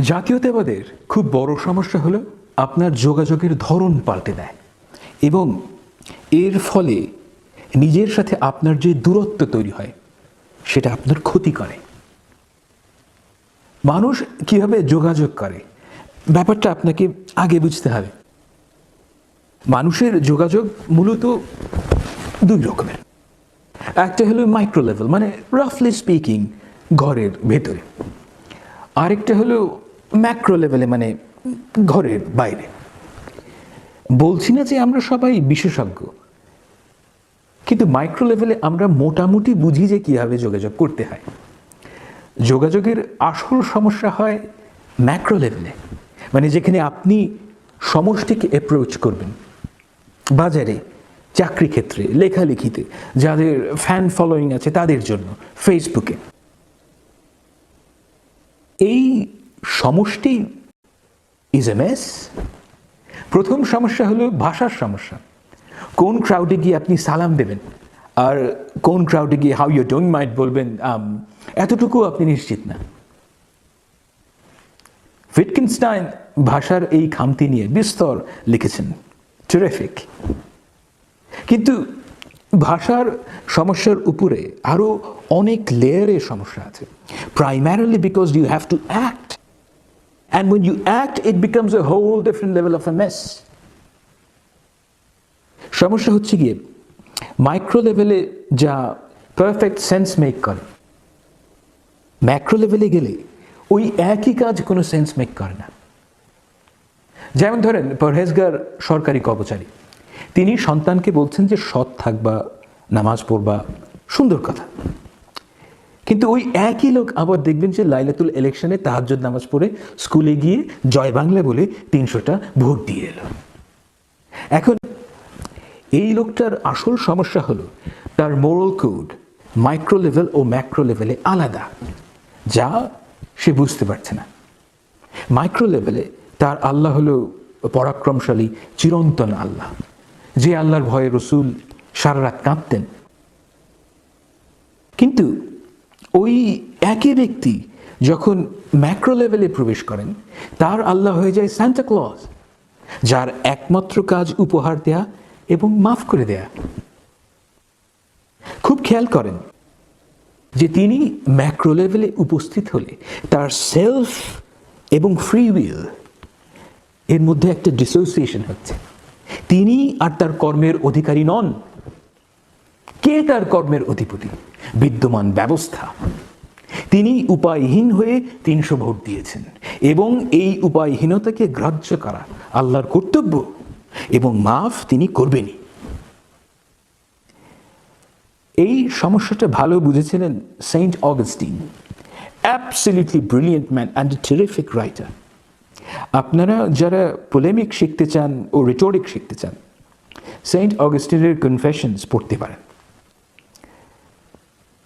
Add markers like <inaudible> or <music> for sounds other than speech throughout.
জাতীয়তাবাদের খুব বড় সমস্যা হলো আপনার যোগাযোগের ধরন পাল্টে দেয় এবং এর ফলে নিজের সাথে আপনার যে দূরত্ব তৈরি হয়, সেটা আপনার ক্ষতি করে। মানুষ কীভাবে যোগাযোগ করে, ব্যাপারটা আপনাকে আগে বুঝতে হবে। মানুষের যোগাযোগ মূলত দুই রকমের। একটা হলো মাইক্রো লেভেল মানে রাফলি স্পিকিং ঘরের ভেতরে। আরেকটা হলো ম্যাক্রো লেভেলে মানে ঘরের বাইরে। বলছি না যে আমরা সবাই বিশেষজ্ঞ, কিন্তু মাইক্রো লেভেলে আমরা মোটামুটি বুঝি যে কীভাবে যোগাযোগ করতে হয়। যোগাযোগের আসল সমস্যা হয় ম্যাক্রো লেভেলে মানে যেখানে আপনি সমষ্টিকে অ্যাপ্রোচ করবেন। বাজারে, চাকরি ক্ষেত্রে, লেখালেখিতে, যাদের ফ্যান ফলোয়িং আছে তাদের জন্য ফেসবুকে এই সমষ্টি ইজ এ মেস প্রথম সমস্যা হলো ভাষার সমস্যা। কোন ক্রাউডে গিয়ে আপনি সালাম দেবেন? আর কোন ক্রাউডে গিয়ে হাউ ইউ ডোন্ট মাইট বলবেন এতটুকু আপনি নিশ্চিত না। ফিটকিনস্টাইন ভাষার এই খামতি নিয়ে বিস্তর লিখেছেন। টেরেফিক কিন্তু ভাষার সমস্যার উপরে আরও অনেক লেয়ারের সমস্যা আছে। Primarily because you have to act and when you act, it becomes a whole different level of a mess. সমস্যা হচ্ছে গিয়ে মাইক্রো লেভেলে যা পারফেক্ট সেন্স মেক করে ম্যাক্রো লেভেলে গেলে ওই একই কাজ কোনো সেন্স মেক করে না। যেমন ধরেন, পরহেজগার সরকারি কর্মচারী, তিনি সন্তানকে বলছেন যে সৎ থাকবা, নামাজ পড়বা, সুন্দর কথা। কিন্তু ওই একই লোক আবার দেখবেন যে লাইলাতুল ইলেকশনে তাহাজ্জুদ নামাজ পড়ে স্কুলে গিয়ে জয় বাংলা বলে তিনশোটা ভোট দিয়ে এলো। এখন এই লোকটার আসল সমস্যা হলো তার মোরাল কোড মাইক্রো লেভেল ও ম্যাক্রো লেভেলে আলাদা, যা সে বুঝতে পারছে না। মাইক্রো লেভেলে তার আল্লাহ হলো পরাক্রমশালী, চিরন্তন আল্লাহ। যে আল্লাহর ভয়ে রসুল সারা রাত কাঁদতেন। কিন্তু ওই একই ব্যক্তি যখন ম্যাক্রো লেভেলে প্রবেশ করেন, তার আল্লাহ হয়ে যায় সান্টা ক্লজ যার একমাত্র কাজ উপহার দেয়া এবং মাফ করে দেয়া। খুব খেয়াল করেন যে তিনি ম্যাক্রো লেভেলে উপস্থিত হলে তার সেলফ এবং ফ্রি উইল এর মধ্যে একটা ডিসোসিয়েশন হচ্ছে। তিনি আর তার কর্মের অধিকারী নন। কে তার কর্মের অধিপতি? বিদ্যমান ব্যবস্থা। তিনি উপায়হীন হয়ে তিনশো ভোট দিয়েছেন এবং এই উপায়হীনতাকে গ্রাহ্য করা আল্লাহর কর্তব্য এবং মাফ তিনি করবেনই। এই সমস্যাটা ভালো বুঝেছিলেন Saint Augustine absolutely brilliant man and terrific writer. আপনারা যারা পোলেমিক শিখতে চান ও রিটোরিক শিখতে চান, সেন্ট অগস্টিনের কনফেশনস পড়তে পারেন।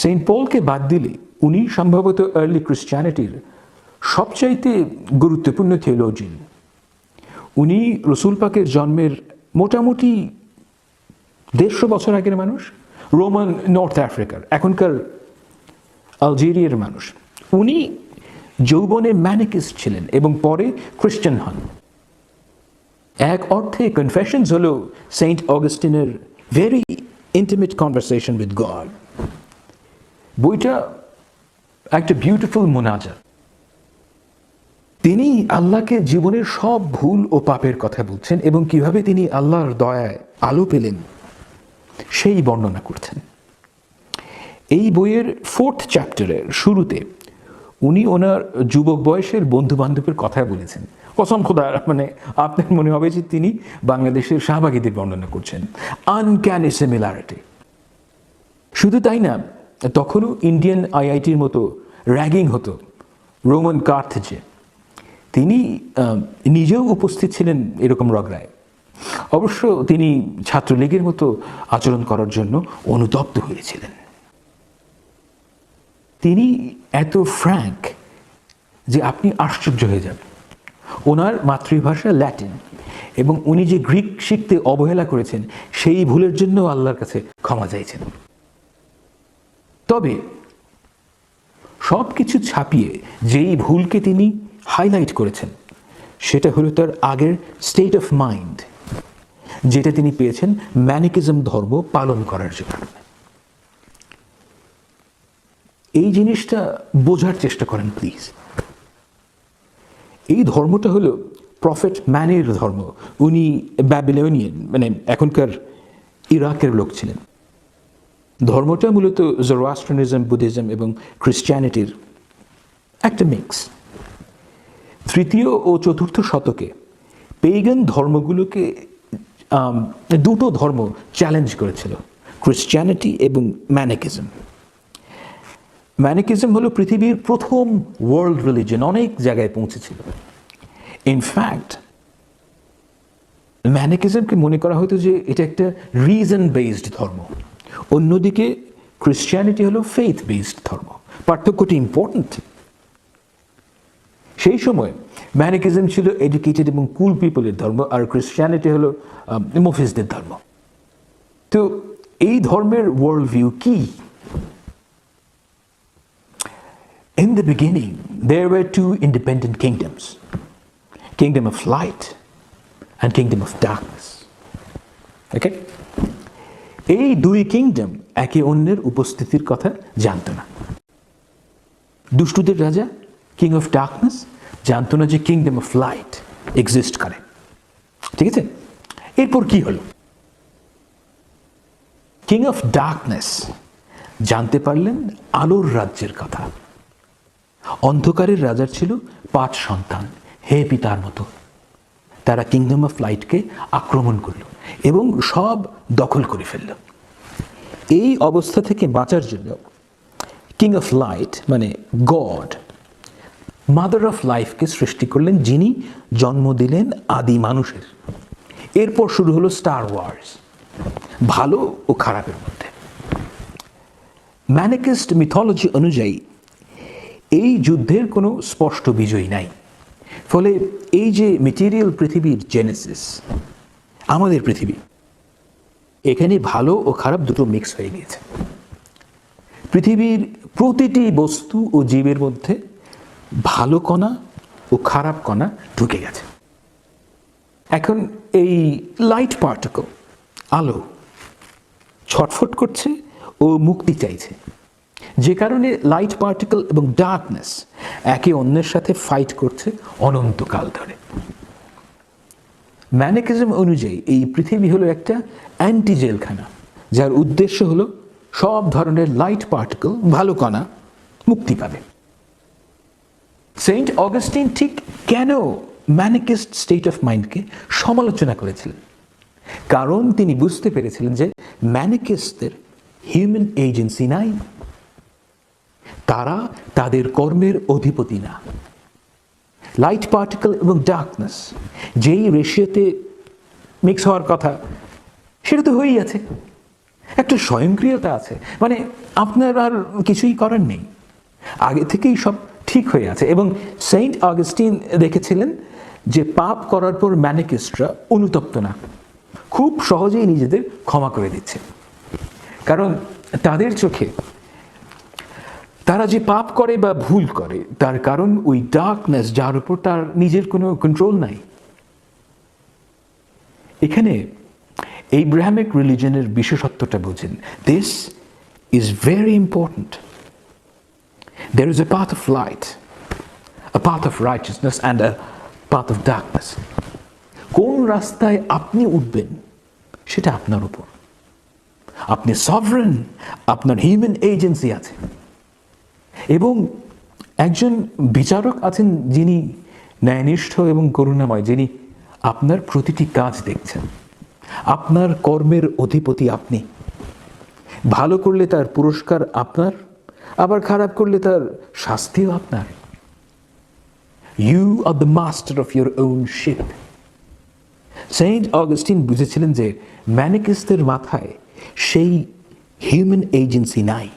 সেন্ট পলকে বাদ দিলে উনি সম্ভবত আর্লি ক্রিশ্চিয়ানিটির সবচাইতে গুরুত্বপূর্ণ থিওলজিন উনি রসুল পাকের জন্মের মোটামুটি দেড়শো বছর আগের মানুষ, রোমান নর্থ আফ্রিকার, এখনকার আলজেরিয়ার মানুষ। উনি যৌবনে ম্যানিকিস্ট ছিলেন এবং পরে খ্রিস্টান হন। এক অর্থে কনফেশনস হল Saint অগস্টিনের very intimate conversation with God বইটা একটা বিউটিফুল মোনাজা তিনি আল্লাহকে জীবনের সব ভুল ও পাপের কথা বলছেন এবং কীভাবে তিনি আল্লাহর দয়ায় আলো পেলেন, সেই বর্ণনা করছেন। এই বইয়ের ফোর্থ চ্যাপ্টারের শুরুতে উনি ওনার যুবক বয়সের বন্ধু বান্ধবের কথা বলেছেন। কসম খোদা মানে আপনার মনে হবে যে তিনি বাংলাদেশের শাহবাগীদের বর্ণনা করছেন। আনক্যানি সিমিলারিটি শুধু তাই না তখনও ইন্ডিয়ান আইআইটির মতো র্যাগিং হতো। রোমান কার্থেজে তিনি নিজেও উপস্থিত ছিলেন এরকম রগড়ায়। অবশ্য তিনি ছাত্রলীগের মতো আচরণ করার জন্য অনুতপ্ত হয়েছিলেন। তিনি এত ফ্র্যাঙ্ক যে আপনি আশ্চর্য হয়ে যাবেন। ওনার মাতৃভাষা ল্যাটিন এবং উনি যে গ্রিক শিখতে অবহেলা করেছেন, সেই ভুলের জন্য আল্লাহর কাছে ক্ষমা চাইছেন। তবে সব কিছু ছাপিয়ে যেই ভুলকে তিনি হাইলাইট করেছেন, সেটা হলো তার আগের স্টেট অফ মাইন্ড যেটা তিনি পেয়েছেন ম্যানিকিজম ধর্ম পালন করার জন্য এই জিনিসটা বোঝার চেষ্টা করেন প্লিজ এই ধর্মটা হলো প্রফেট ম্যানের ধর্ম। উনি ব্যাবিলনিয়ান মানে এখনকার ইরাকের লোক ছিলেন। ধর্মটা মূলত জোরাস্ট্রনিজম বুদ্ধিজম এবং খ্রিস্টিয়ানিটির একটা মিক্স তৃতীয় ও চতুর্থ শতকে পেগান ধর্মগুলোকে দুটো ধর্ম চ্যালেঞ্জ করেছিল ক্রিশ্চিয়ানিটি এবং ম্যানিকিজম ম্যানিকিজম হলো পৃথিবীর প্রথম ওয়ার্ল্ড রিলিজন অনেক জায়গায় পৌঁছেছিল। ইনফ্যাক্ট ম্যানিকিজমকে মনে করা হতো যে এটা একটা রিজন বেসড ধর্ম। অন্যদিকে ক্রিশ্চিয়ানিটি হলো ফেথ বেসড ধর্ম পার্থক্যটি ইম্পর্ট্যান্ট সেই সময় ম্যানিকিজম ছিল এডুকেটেড এবং কুল পিপলের ধর্ম আর ক্রিশ্চিয়ানিটি হলো মুফিসদের ধর্ম তো এই ধর্মের ওয়ার্ল্ড ভিউ কি In the beginning, there were two independent kingdoms kingdom of light and kingdom of darkness. Okay? এই দুই কিংডম একে অন্যের উপস্থিতির কথা জানতো না। দুষ্টুদের রাজা কিং অফ ডার্কনেস জানতো না যে কিংডম অফ লাইট এক্সিস্ট করে। ঠিক আছে? এরপর কি হলো? কিং অফ ডার্কনেস জানতে পারলেন আলোর রাজ্যের কথা। অন্ধকারের রাজার ছিল পাঁচ সন্তান, হে পিতার মতো। তারা কিংডম অফ লাইটকে আক্রমণ করল এবং সব দখল করে ফেলল। এই অবস্থা থেকে বাঁচার জন্য কিং অফ লাইট মানে গড মাদার অফ লাইফকে সৃষ্টি করলেন, যিনি জন্ম দিলেন আদি মানুষের। এরপর শুরু হলো স্টার ওয়ার্স ভালো ও খারাপের মধ্যে। ম্যানিকিস্ট মিথোলজি অনুযায়ী এই যুদ্ধের কোনো স্পষ্ট বিজয়ী নাই। ফলে এই যে মেটেরিয়াল পৃথিবীর জেনেসিস আমাদের পৃথিবী, এখানে ভালো ও খারাপ দুটো মিক্স হয়ে গিয়েছে। পৃথিবীর প্রতিটি বস্তু ও জীবের মধ্যে ভালো কণা ও খারাপ কণা ঢুকে গেছে। এখন এই লাইট পার্টিকল আলো, ছটফট করছে ও মুক্তি চাইছে। যে কারণে লাইট পার্টিকল এবং ডার্কনেস একে অন্যের সাথে ফাইট করছে অনন্তকাল ধরে। ম্যানিকিজম অনুযায়ী এই পৃথিবী হলো একটা অ্যান্টি জেলখানা যার উদ্দেশ্য হলো সব ধরনের লাইট পার্টিকল ভালো কণা মুক্তি পাবে। সেন্ট অগাস্টিন ঠিক কেন ম্যানিকিস্ট স্টেট অফ মাইন্ডকে সমালোচনা করেছিলেন? কারণ তিনি বুঝতে পেরেছিলেন যে ম্যানিকিস্টদের হিউম্যান এজেন্সি নাই তারা তাদের কর্মের অধিপতি না। লাইট পার্টিকেল এবং ডার্কনেস যেই রেশিওতে মিক্স হওয়ার কথা, সেটা তো হয়েই আছে। একটা স্বয়ংক্রিয়তা আছে। মানে আপনার আর কিছুই করার নেই। আগে থেকেই সব ঠিক হয়ে আছে। এবং সেন্ট অগস্টিন দেখেছিলেন যে পাপ করার পর ম্যানিকিস্টরা অনুতপ্ত না। খুব সহজেই নিজেদের ক্ষমা করে দিচ্ছে। কারণ তাদের চোখে তারা যে পাপ করে বা ভুল করে, তার কারণ ওই ডার্কনেস যার উপর তার নিজের কোনো কন্ট্রোল নাই। এখানে এইব্রাহামিক রিলিজনের বিশেষত্বটা বোঝেন। This is very important there is a path of light a path of righteousness and a path of darkness. কোন রাস্তায় আপনি উঠবেন, সেটা আপনার উপর। আপনি সভরেন আপনার হিউম্যান এজেন্সি আছে। এবং একজন বিচারক আছেন যিনি ন্যায়নিষ্ঠ এবং করুণাময়, যিনি আপনার প্রতিটি কাজ দেখছেন। আপনার কর্মের অধিপতি আপনি। ভালো করলে তার পুরস্কার আপনার, আবার খারাপ করলে তার শাস্তিও আপনার। You are the master of your own ship Saint Augustine বুঝেছিলেন যে ম্যানিকিসদের মাথায় সেই হিউম্যান এজেন্সি নাই।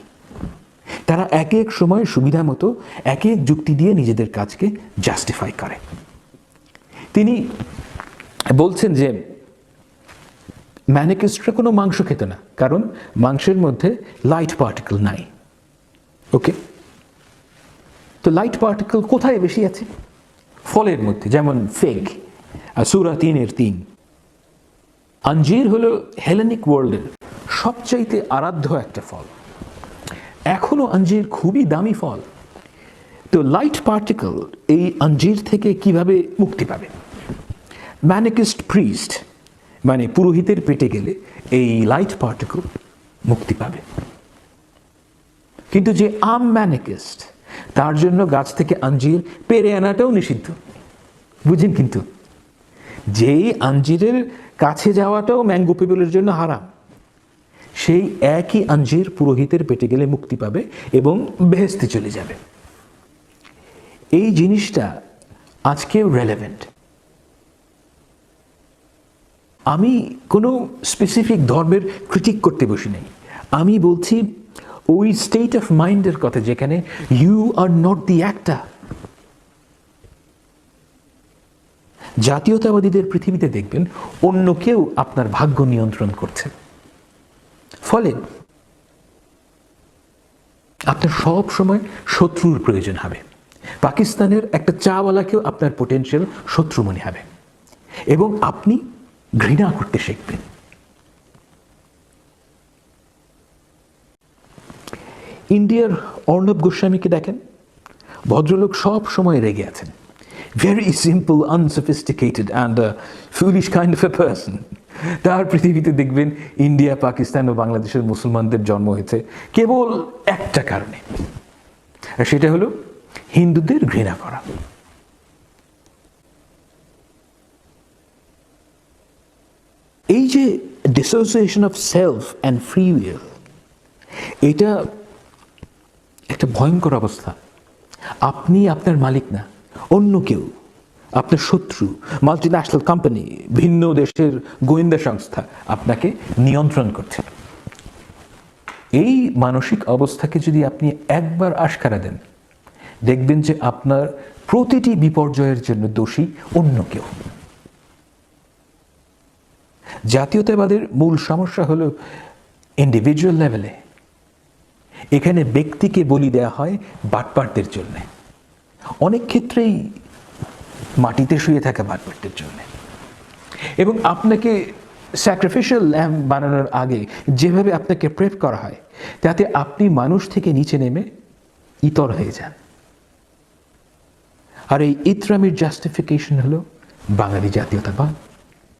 তারা এক এক সময় সুবিধা মতো এক এক যুক্তি দিয়ে নিজেদের কাজকে জাস্টিফাই করে। তিনি বলছেন যে ম্যানিকিস্টরা কোনো মাংস খেত না, কারণ মাংসের মধ্যে লাইট পার্টিকেল নাই। ওকে তো লাইট পার্টিকেল কোথায় বেশি আছে? ফলের মধ্যে, যেমন ফেগ সুরা তিনের তিন। আঞ্জির হলো হেলেনিক ওয়ার্ল্ডের সবচাইতে আরাধ্য একটা ফল। এখনও আঞ্জির খুবই দামি ফল। তো লাইট পার্টিকেল এই আঞ্জির থেকে কীভাবে মুক্তি পাবে? ম্যানিকিস্ট প্রিস্ট মানে পুরোহিতের পেটে গেলে এই লাইট পার্টিকেল মুক্তি পাবে। কিন্তু যে আম ম্যানিকিস্ট তার জন্য গাছ থেকে আঞ্জির পেরে আনাটাও নিষিদ্ধ। বুঝেন কিন্তু? যেই আঞ্জিরের কাছে যাওয়াটাও ম্যাঙ্গো পিপলের জন্য হারাম। সেই একই আঞ্জির পুরোহিতের পেটে গেলে মুক্তি পাবে এবং বেহেস্তে চলে যাবে। এই জিনিসটা আজকেও রেলেভেন্ট আমি কোনো স্পেসিফিক ধর্মের ক্রিটিক করতে বসি নাই। আমি বলছি, ওই স্টেট অফ মাইন্ডের কথা যেখানে ইউ আর নট দি একটা জাতীয়তাবাদীদের পৃথিবীতে দেখবেন, অন্য কেউ আপনার ভাগ্য নিয়ন্ত্রণ করছে। ফলে আপনার সব সময় শত্রুর প্রয়োজন হবে। পাকিস্তানের একটা চাওয়ালাকেও আপনার পোটেনশিয়াল শত্রু মনে হবে এবং আপনি ঘৃণা করতে শিখবেন। ইন্ডিয়ার অর্ণব গোস্বামীকে দেখেন, ভদ্রলোক সব সময় রেগে আছেন। Very simple unsophisticated and foolish kind of a person <laughs> তার পৃথিবীতে দেখবেন ইন্ডিয়া, পাকিস্তান ও বাংলাদেশের মুসলমানদের জন্ম হয়েছে কেবল একটা কারণে। সেটা হলো হিন্দুদের ঘৃণা করা। এই যে dissociation of self and free will এটা একটা ভয়ঙ্কর অবস্থা। আপনি আপনার মালিক না, অন্য কেউ। আপনার শত্রু মাল্টি ন্যাশনাল কোম্পানি ভিন্ন দেশের গোয়েন্দা সংস্থা আপনাকে নিয়ন্ত্রণ করছে। এই মানসিক অবস্থাকে যদি আপনি একবার আশকারা দেন, দেখবেন যে আপনার প্রতিটি বিপর্যয়ের জন্য দোষী অন্য কেউ। জাতীয়তাবাদের মূল সমস্যা হলো ইন্ডিভিজুয়াল লেভেলে এখানে ব্যক্তিকে বলি দেওয়া হয় বাটপাটদের জন্য। অনেক ক্ষেত্রেই মাটিতে শুয়ে থাকা বাটপাটদের জন্য। এবং আপনাকে স্যাক্রিফিশিয়াল ল্যাম্প বানানোর আগে যেভাবে আপনাকে প্রেপ করা হয়, তাতে আপনি মানুষ থেকে নিচে নেমে ইতর হয়ে যান। আর এই ইতরামির জাস্টিফিকেশন হলো বাঙালি জাতীয়তাবাদ।